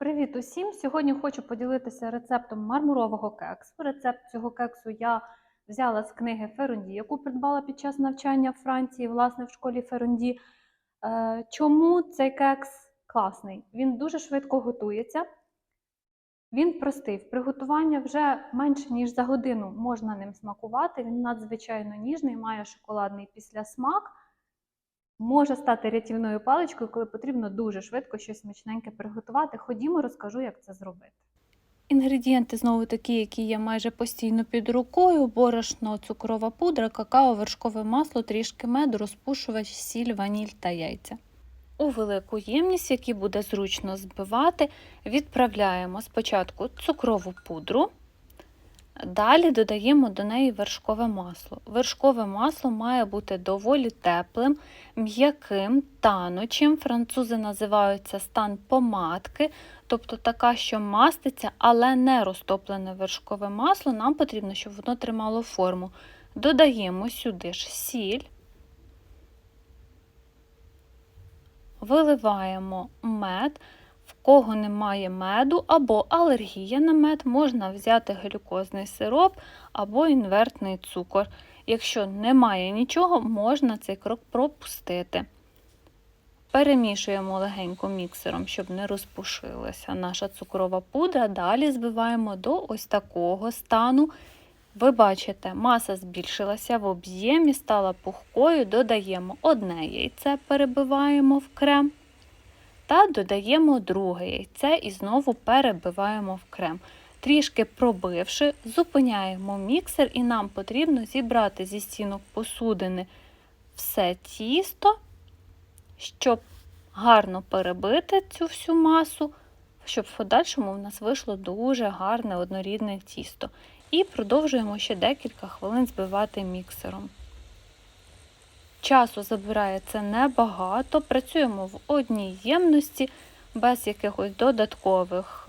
Привіт усім! Сьогодні хочу поділитися рецептом мармурового кексу. Рецепт цього кексу я взяла з книги Ферунді, яку придбала під час навчання в Франції, власне, в школі Ферунді. Е, Чому цей кекс класний? Він дуже швидко готується. Він простий. В приготуванні вже менше ніж за годину можна ним смакувати. Він надзвичайно ніжний, має шоколадний післясмак. Може стати рятівною паличкою, коли потрібно дуже швидко щось смачненьке приготувати. Ходімо, розкажу, як це зробити. Інгредієнти знову такі, які є майже постійно під рукою: борошно, цукрова пудра, какао, вершкове масло, трішки меду, розпушувач, сіль, ваніль та яйця. У велику ємність, які буде зручно збивати, відправляємо спочатку цукрову пудру. Далі додаємо до неї вершкове масло. Вершкове масло має бути доволі теплим, м'яким, танучим. Французи називають це стан помадки, тобто така, що маститься, але не розтоплене вершкове масло. Нам потрібно, щоб воно тримало форму. Додаємо сюди ж сіль, виливаємо мед. Кого немає меду або алергія на мед, можна взяти глюкозний сироп або інвертний цукор. Якщо немає нічого, можна цей крок пропустити. Перемішуємо легенько міксером, щоб не розпушилася наша цукрова пудра. Далі збиваємо до ось такого стану. Ви бачите, маса збільшилася в об'ємі, стала пухкою, додаємо одне яйце, перебиваємо в крем. Та додаємо друге яйце і знову перебиваємо в крем. Трішки пробивши, зупиняємо міксер, і нам потрібно зібрати зі стінок посудини все тісто, щоб гарно перебити цю всю масу, щоб в подальшому в нас вийшло дуже гарне однорідне тісто. І продовжуємо ще декілька хвилин збивати міксером. Часу забирає це небагато. Працюємо в одній ємності, без якихось додаткових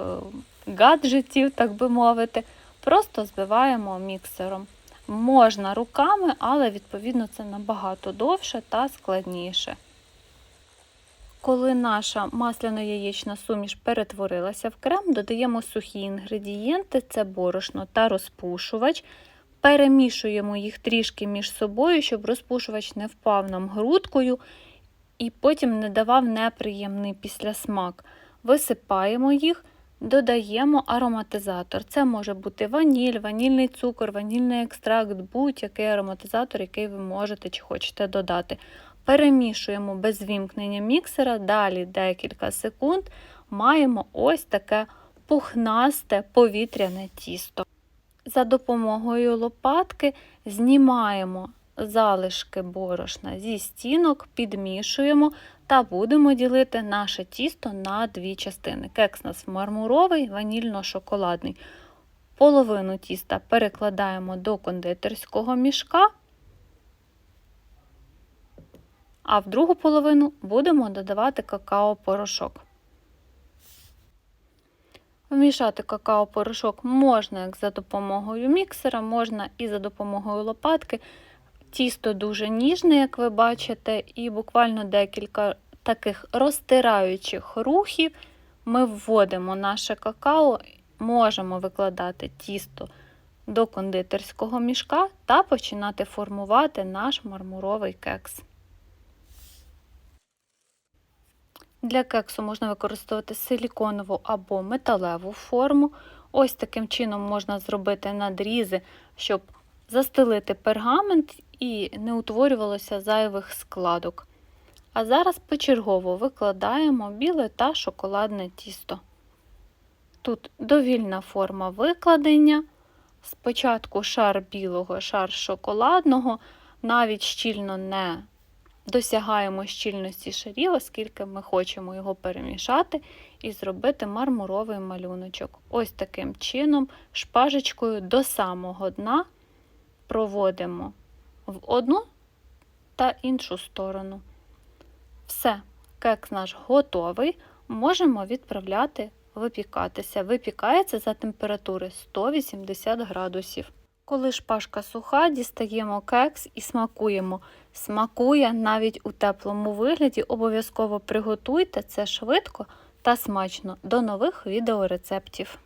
гаджетів, так би мовити. Просто збиваємо міксером. Можна руками, але, відповідно, це набагато довше та складніше. Коли наша масляно-яєчна суміш перетворилася в крем, додаємо сухі інгредієнти це борошно та розпушувач. Перемішуємо їх трішки між собою, щоб розпушувач не впав нам грудкою і потім не давав неприємний післясмак. Висипаємо їх, додаємо ароматизатор. Це може бути ваніль, ванільний цукор, ванільний екстракт, будь-який ароматизатор, який ви можете чи хочете додати. Перемішуємо без вімкнення міксера, далі декілька секунд маємо ось таке пухнасте повітряне тісто. За допомогою лопатки знімаємо залишки борошна зі стінок, підмішуємо та будемо ділити наше тісто на дві частини. Кекс у нас мармуровий, ванільно-шоколадний. Половину тіста перекладаємо до кондитерського мішка, а в другу половину будемо додавати какао-порошок. Вмішати какао-порошок можна як за допомогою міксера, можна і за допомогою лопатки. Тісто дуже ніжне, як ви бачите, і буквально декілька таких розтираючих рухів ми вводимо наше какао, можемо викладати тісто до кондитерського мішка та починати формувати наш мармуровий кекс. Для кексу можна використовувати силіконову або металеву форму. Ось таким чином можна зробити надрізи, щоб застелити пергамент і не утворювалося зайвих складок. А зараз почергово викладаємо біле та шоколадне тісто. Тут довільна форма викладення. Спочатку шар білого, шар шоколадного, навіть щільно не досягаємо щільності шарів, оскільки ми хочемо його перемішати і зробити мармуровий малюночок. Ось таким чином, шпажечкою до самого дна проводимо в одну та іншу сторону. Все, кекс наш готовий, можемо відправляти випікатися. Випікається за температури 180 градусів. Коли шпажка суха, дістаємо кекс і смакуємо. Смакує навіть у теплому вигляді, обов'язково приготуйте це швидко та смачно. До нових відеорецептів!